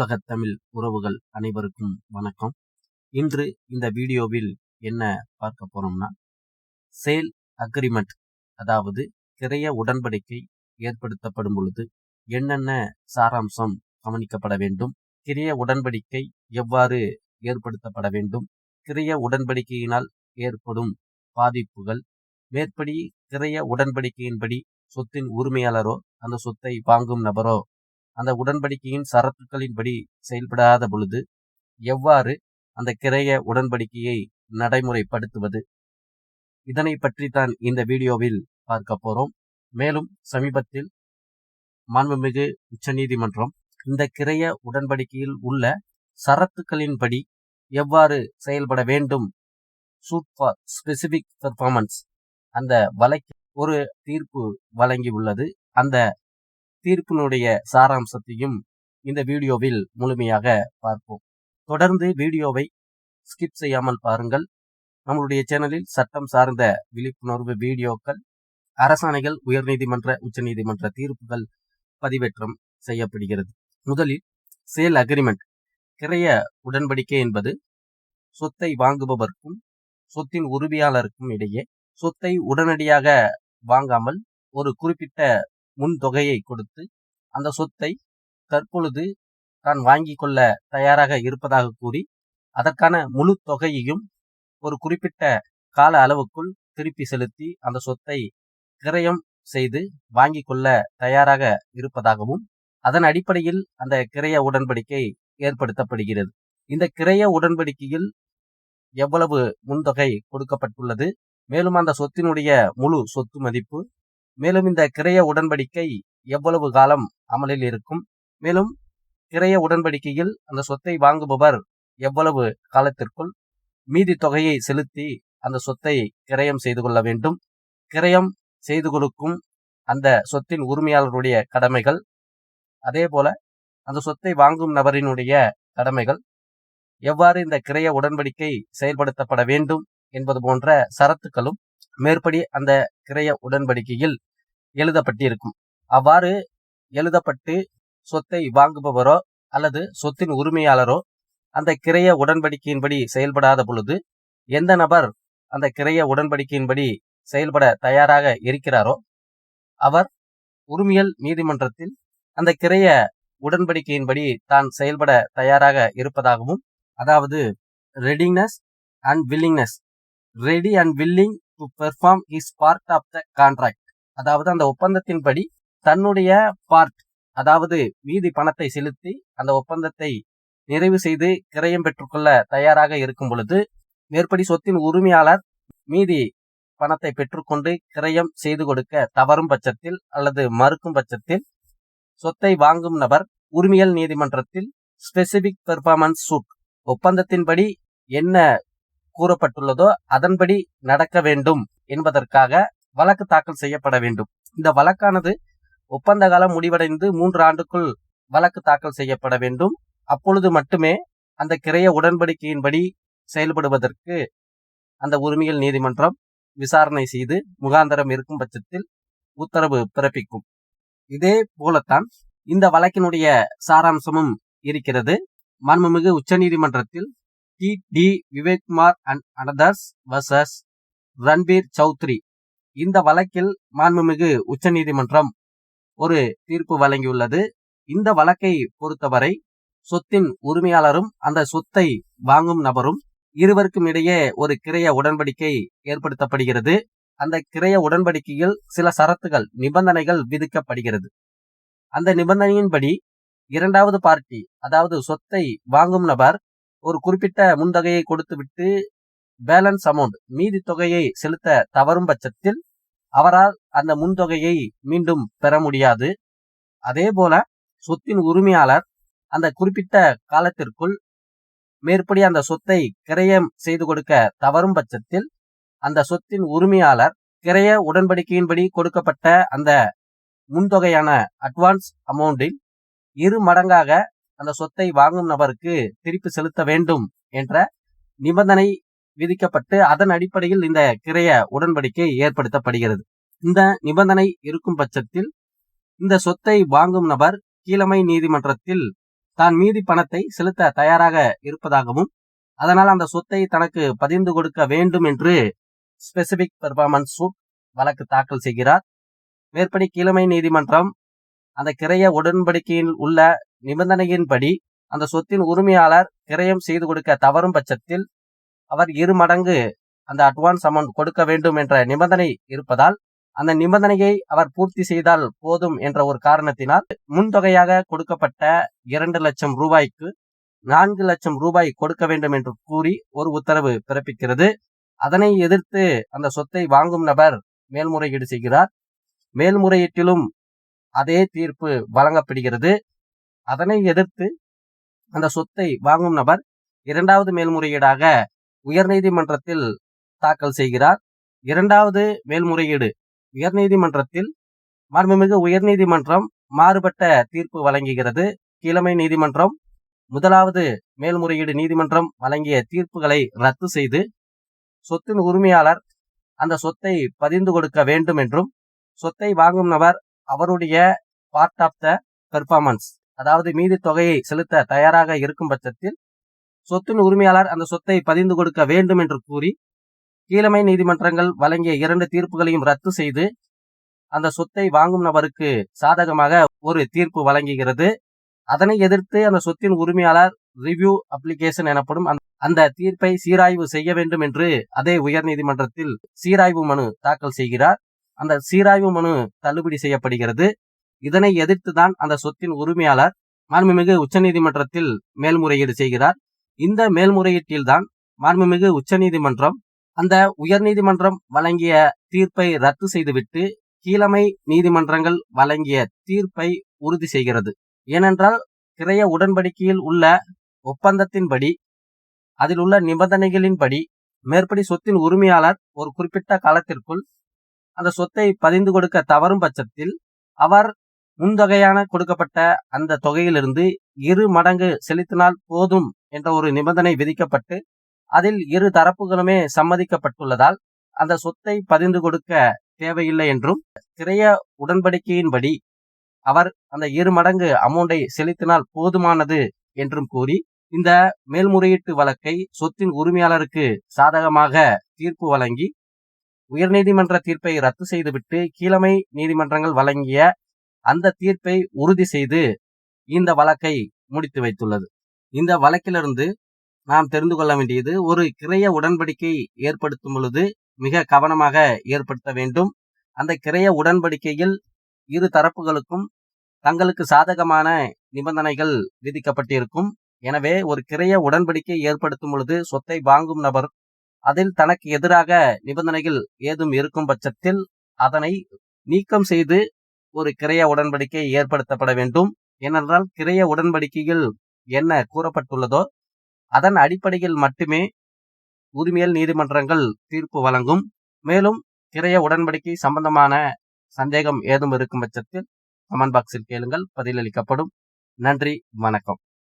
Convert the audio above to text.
உலகத் தமிழ் உறவுகள் அனைவருக்கும் வணக்கம். இன்று இந்த வீடியோவில் என்ன பார்க்க போறோம்னா சேல் அக்ரிமெண்ட் அதாவது கிரைய உடன்படிக்கை ஏற்படுத்தப்படும் பொழுது என்னென்ன சாராம்சம் கவனிக்கப்பட வேண்டும் கிரைய உடன்படிக்கை எவ்வாறு ஏற்படுத்தப்பட வேண்டும் கிரைய உடன்படிக்கையினால் ஏற்படும் பாதிப்புகள் மேற்படி கிரைய உடன்படிக்கையின்படி சொத்தின் உரிமையாளரோ அந்த சொத்தை வாங்கும் நபரோ அந்த உடன்படிக்கையின் சரத்துக்களின்படி செயல்படாத பொழுது எவ்வாறு அந்த கிரைய உடன்படிக்கையை நடைமுறைப்படுத்துவது? இதனை பற்றி தான் இந்த வீடியோவில் பார்க்க போறோம். மேலும் சமீபத்தில் மாண்புமிகு உச்சநீதிமன்றம் இந்த கிரைய உடன்படிக்கையில் உள்ள சரத்துக்களின்படி எவ்வாறு செயல்பட வேண்டும்? Suit for specific performance. அந்த வழக்கு ஒரு தீர்ப்பு வழங்கி உள்ளது அந்த தீர்ப்பினுடைய சாராம்சத்தையும் இந்த வீடியோவில் முழுமையாக பார்ப்போம். தொடர்ந்து வீடியோவை ஸ்கிப் செய்யாமல் பாருங்கள். நம்மளுடைய சேனலில் சட்டம் சார்ந்த விழிப்புணர்வு வீடியோக்கள் அரசாணைகள் உயர்நீதிமன்ற உச்சநீதிமன்ற தீர்ப்புகள் பதிவேற்றம் செய்யப்படுகிறது. முதலில் சேல் அக்ரிமெண்ட் கிரைய உடன்படிக்கை என்பது சொத்தை வாங்குபவர்க்கும் சொத்தின் உரிமையாளருக்கும் இடையே சொத்தை உடனடியாக வாங்காமல் ஒரு குறிப்பிட்ட முன் தொகையை கொடுத்து அந்த சொத்தை தற்பொழுது தான் வாங்கி கொள்ள தயாராக இருப்பதாக கூறி அதற்கான முழு தொகையையும் ஒரு குறிப்பிட்ட கால அளவுக்குள் திருப்பி செலுத்தி அந்த சொத்தை கிரயம் செய்து வாங்கி கொள்ள தயாராக இருப்பதாகவும் அதன் அடிப்படையில் அந்த கிரைய உடன்படிக்கை ஏற்படுத்தப்படுகிறது. இந்த கிரைய உடன்படிக்கையில் எவ்வளவு முன்தொகை கொடுக்கப்பட்டுள்ளது? மேலும் அந்த சொத்தினுடைய முழு சொத்து மதிப்பு மேலும் இந்த கிரைய உடன்படிக்கை எவ்வளவு காலம் அமலில் இருக்கும்? மேலும் கிரைய உடன்படிக்கையில் அந்த சொத்தை வாங்குபவர் எவ்வளவு காலத்திற்குள்? மீதி தொகையை செலுத்தி அந்த சொத்தை கிரயம் செய்து கொள்ள வேண்டும். கிரயம் செய்து கொடுக்கும் அந்த சொத்தின் உரிமையாளருடைய கடமைகள் அதே போல அந்த சொத்தை வாங்கும் நபரினுடைய கடமைகள் எவ்வாறு இந்த கிரைய உடன்படிக்கை செயல்படுத்தப்பட வேண்டும் என்பது போன்ற சரத்துக்களும் மேற்படி அந்த கிரைய உடன்படிக்கையில் எழுதப்பட்டிருக்கும். அவ்வாறு எழுதப்பட்டு சொத்தை வாங்குபவரோ அல்லது சொத்தின் உரிமையாளரோ அந்த கிரைய உடன்படிக்கையின்படி செயல்படாத பொழுது எந்த நபர் அந்த கிரைய உடன்படிக்கையின்படி செயல்பட தயாராக இருக்கிறாரோ அவர் உரிமையல் நீதிமன்றத்தில் அந்த கிரைய உடன்படிக்கையின்படி தான் செயல்பட தயாராக இருப்பதாகவும் அதாவது readiness and willingness ready and willing to perform is part of the contract அதாவது அந்த ஒப்பந்தத்தின்படி தன்னுடைய பார்ட் அதாவது மீதி பணத்தை செலுத்தி அந்த ஒப்பந்தத்தை நிறைவு செய்து கிரயம் பெற்றுக்கொள்ள தயாராக இருக்கும் பொழுது மேற்படி சொத்தின் உரிமையாளர் மீதி பணத்தை பெற்றுக்கொண்டு கிரயம் செய்து கொடுக்க தவறும் பட்சத்தில் அல்லது மறுக்கும் பட்சத்தில் சொத்தை வாங்கும் நபர் உரிமையல் நீதிமன்றத்தில் ஸ்பெசிபிக் பெர்ஃபார்மன்ஸ் சூட் ஒப்பந்தத்தின்படி என்ன கூறப்பட்டுள்ளதோ அதன்படி நடக்க வேண்டும் என்பதற்காக வழக்கு தாக்கல் செய்யப்பட வேண்டும். இந்த வழக்கானது ஒப்பந்த காலம் முடிவடைந்து மூன்று ஆண்டுக்குள் வழக்கு தாக்கல் செய்யப்பட வேண்டும். அப்பொழுது மட்டுமே அந்த கிரைய உடன்படிக்கையின்படி செயல்படுவதற்கு அந்த உரிமையல் நீதிமன்றம் விசாரணை செய்து முகாந்தரம் இருக்கும் பட்சத்தில் உத்தரவு பிறப்பிக்கும். இதே போலத்தான் இந்த வழக்கினுடைய சாராம்சமும் இருக்கிறது. மாண்புமிகு உச்சநீதிமன்றத்தில் T. T. Vivekkumar and others versus Ranbir Chaudhary இந்த வழக்கில் மாண்புமிகு உச்சநீதிமன்றம் ஒரு தீர்ப்பு வழங்கியுள்ளது. இந்த வழக்கை பொறுத்தவரை சொத்தின் உரிமையாளரும் அந்த சொத்தை வாங்கும் நபரும் இருவருக்கும் இடையே ஒரு கிரைய உடன்படிக்கை ஏற்படுத்தப்படுகிறது. அந்த கிரைய உடன்படிக்கையில் சில சரத்துகள் நிபந்தனைகள் விதிக்கப்படுகிறது. அந்த நிபந்தனையின்படி இரண்டாவது பார்ட்டி அதாவது சொத்தை வாங்கும் நபர் ஒரு குறிப்பிட்ட முந்தகையை கொடுத்துவிட்டு பேலன்ஸ் அமௌண்ட் மீதி தொகையை செலுத்த தவறும் பட்சத்தில் அவரால் அந்த முன்தொகையை மீண்டும் பெற முடியாது. அதே போல சொத்தின் உரிமையாளர் அந்த குறிப்பிட்ட காலத்திற்குள் மேற்படி அந்த சொத்தை கிரயம் செய்து கொடுக்க தவறும் பட்சத்தில் அந்த சொத்தின் உரிமையாளர் கிரைய உடன்படிக்கையின்படி கொடுக்கப்பட்ட அந்த முன்தொகையான அட்வான்ஸ் அமௌண்டில் இரு மடங்காக அந்த சொத்தை வாங்கும் நபருக்கு திருப்பி செலுத்த வேண்டும் என்ற நிபந்தனை விதிக்கப்பட்டு அதன் அடிப்படையில் இந்த கிரைய உடன்படிக்கை ஏற்படுத்தப்படுகிறது. இந்த நிபந்தனை இருக்கும் பட்சத்தில் இந்த சொத்தை வாங்கும் நபர் கீழமை நீதிமன்றத்தில் தான் மீதி பணத்தை செலுத்த தயாராக இருப்பதாகவும் அதனால் அந்த சொத்தை தனக்கு பதிந்து கொடுக்க வேண்டும் என்று ஸ்பெசிபிக் பெர்ஃபார்மன்ஸ் சூட் வழக்கு தாக்கல் செய்கிறார். மேற்படி கீழமை நீதிமன்றம் அந்த கிரைய உடன்படிக்கையில் உள்ள நிபந்தனையின்படி அந்த சொத்தின் உரிமையாளர் கிரயம் செய்து கொடுக்க தவறும் பட்சத்தில் அவர் இரு மடங்கு அந்த அட்வான்ஸ் அமௌண்ட் கொடுக்க வேண்டும் என்ற நிபந்தனை இருப்பதால் அந்த நிபந்தனையை அவர் பூர்த்தி செய்தால் போதும் என்ற ஒரு காரணத்தினால் முன்தொகையாக கொடுக்கப்பட்ட இரண்டு லட்சம் ரூபாய்க்கு நான்கு லட்சம் ரூபாய் கொடுக்க வேண்டும் என்று கூறி ஒரு உத்தரவு பிறப்பிக்கிறது. அதனை எதிர்த்து அந்த சொத்தை வாங்கும் நபர் மேல்முறையீடு செய்கிறார். மேல்முறையீட்டிலும் அதே தீர்ப்பு வழங்கப்படுகிறது. அதனை எதிர்த்து அந்த சொத்தை வாங்கும் நபர் இரண்டாவது மேல்முறையீடாக உயர்நீதிமன்றத்தில் தாக்கல் செய்கிறார். இரண்டாவது மேல்முறையீடு. உயர்நீதிமன்றத்தில் மாண்புமிகு உயர்நீதிமன்றம் மாறுபட்ட தீர்ப்பு வழங்குகிறது. கீழமை நீதிமன்றம் முதலாவது மேல்முறையீடு நீதிமன்றம் வழங்கிய தீர்ப்புகளை ரத்து செய்து சொத்தின் உரிமையாளர் அந்த சொத்தை பதிந்து கொடுக்க வேண்டும் என்றும் சொத்தை வாங்கும் நபர் அவருடைய பார்ட் ஆஃப் த பெர்ஃபார்மன்ஸ் அதாவது மீதி தொகையை செலுத்த தயாராக இருக்கும் பட்சத்தில் சொத்தின் உரிமையாளர் அந்த சொத்தை பதிந்து கொடுக்க வேண்டும் என்று கூறி கீழமை நீதிமன்றங்கள் வழங்கிய இரண்டு தீர்ப்புகளையும் ரத்து செய்து அந்த சொத்தை வாங்கும் நபருக்கு சாதகமாக ஒரு தீர்ப்பு வழங்குகிறது. அதனை எதிர்த்து அந்த சொத்தின் உரிமையாளர் ரிவ்யூ அப்ளிகேஷன் எனப்படும் அந்த தீர்ப்பை சீராய்வு செய்ய வேண்டும் என்று அதே உயர் நீதிமன்றத்தில் சீராய்வு மனு தாக்கல் செய்கிறார். அந்த சீராய்வு மனு தள்ளுபடி செய்யப்படுகிறது. இதனை எதிர்த்துதான் அந்த சொத்தின் உரிமையாளர் மாண்புமிகு உச்சநீதிமன்றத்தில் மேல்முறையீடு செய்கிறார். இந்த மேல்முறையீட்டில்தான் மாண்புமிகு உச்சநீதிமன்றம் அந்த உயர்நீதிமன்றம் வழங்கிய தீர்ப்பை ரத்து செய்துவிட்டு கீழமை நீதிமன்றங்கள் வழங்கிய தீர்ப்பை உறுதி செய்கிறது. ஏனென்றால் கிரைய உடன்படிக்கையில் உள்ள ஒப்பந்தத்தின்படி அதில் உள்ள நிபந்தனைகளின்படி மேற்படி சொத்தின் உரிமையாளர் ஒரு குறிப்பிட்ட காலத்திற்குள் அந்த சொத்தை பதிந்து கொடுக்க தவறும் பட்சத்தில் அவர் முன்தொகையான கொடுக்கப்பட்ட அந்த தொகையிலிருந்து இரு மடங்கு செலுத்தினால் போதும் என்ற ஒரு நிபந்தனை விதிக்கப்பட்டு அதில் இரு தரப்புகளுமே சம்மதிக்கப்பட்டுள்ளதால் அந்த சொத்தை பதிந்து கொடுக்க தேவையில்லை என்றும் திரைய உடன்படிக்கையின்படி அவர் அந்த இரு மடங்கு அமௌண்டை செலுத்தினால் போதுமானது என்றும் கூறி இந்த மேல்முறையீட்டு வழக்கை சொத்தின் உரிமையாளருக்கு சாதகமாக தீர்ப்பு வழங்கி உயர்நீதிமன்ற தீர்ப்பை ரத்து செய்துவிட்டு கீழமை நீதிமன்றங்கள் வழங்கிய அந்த தீர்ப்பை உறுதி செய்து இந்த வழக்கை முடித்து வைத்துள்ளது. இந்த வழக்கிலிருந்து நாம் தெரிந்து கொள்ள வேண்டியது ஒரு கிரைய உடன்படிக்கை ஏற்படுத்தும் பொழுது மிக கவனமாக ஏற்படுத்த வேண்டும். அந்த கிரைய உடன்படிக்கையில் இரு தரப்புகளுக்கும் தங்களுக்கு சாதகமான நிபந்தனைகள் விதிக்கப்பட்டிருக்கும். எனவே ஒரு கிரைய உடன்படிக்கை ஏற்படுத்தும் பொழுது சொத்தை வாங்கும் நபர் அதில் தனக்கு எதிராக நிபந்தனைகள் ஏதும் இருக்கும் பட்சத்தில் அதனை நீக்கம் செய்து ஒரு கிரைய உடன்படிக்கை ஏற்படுத்தப்பட வேண்டும். ஏனென்றால் கிரைய உடன்படிக்கையில் என்ன கூறப்பட்டுள்ளதோ அதன் அடிப்படையில் மட்டுமே உரிமையல் நீதிமன்றங்கள் தீர்ப்பு வழங்கும். மேலும் கிரைய உடன்படிக்கை சம்பந்தமான சந்தேகம் ஏதும் இருக்கும் பட்சத்தில் கமெண்ட் பாக்ஸில் கேளுங்கள். பதிலளிக்கப்படும். நன்றி வணக்கம்.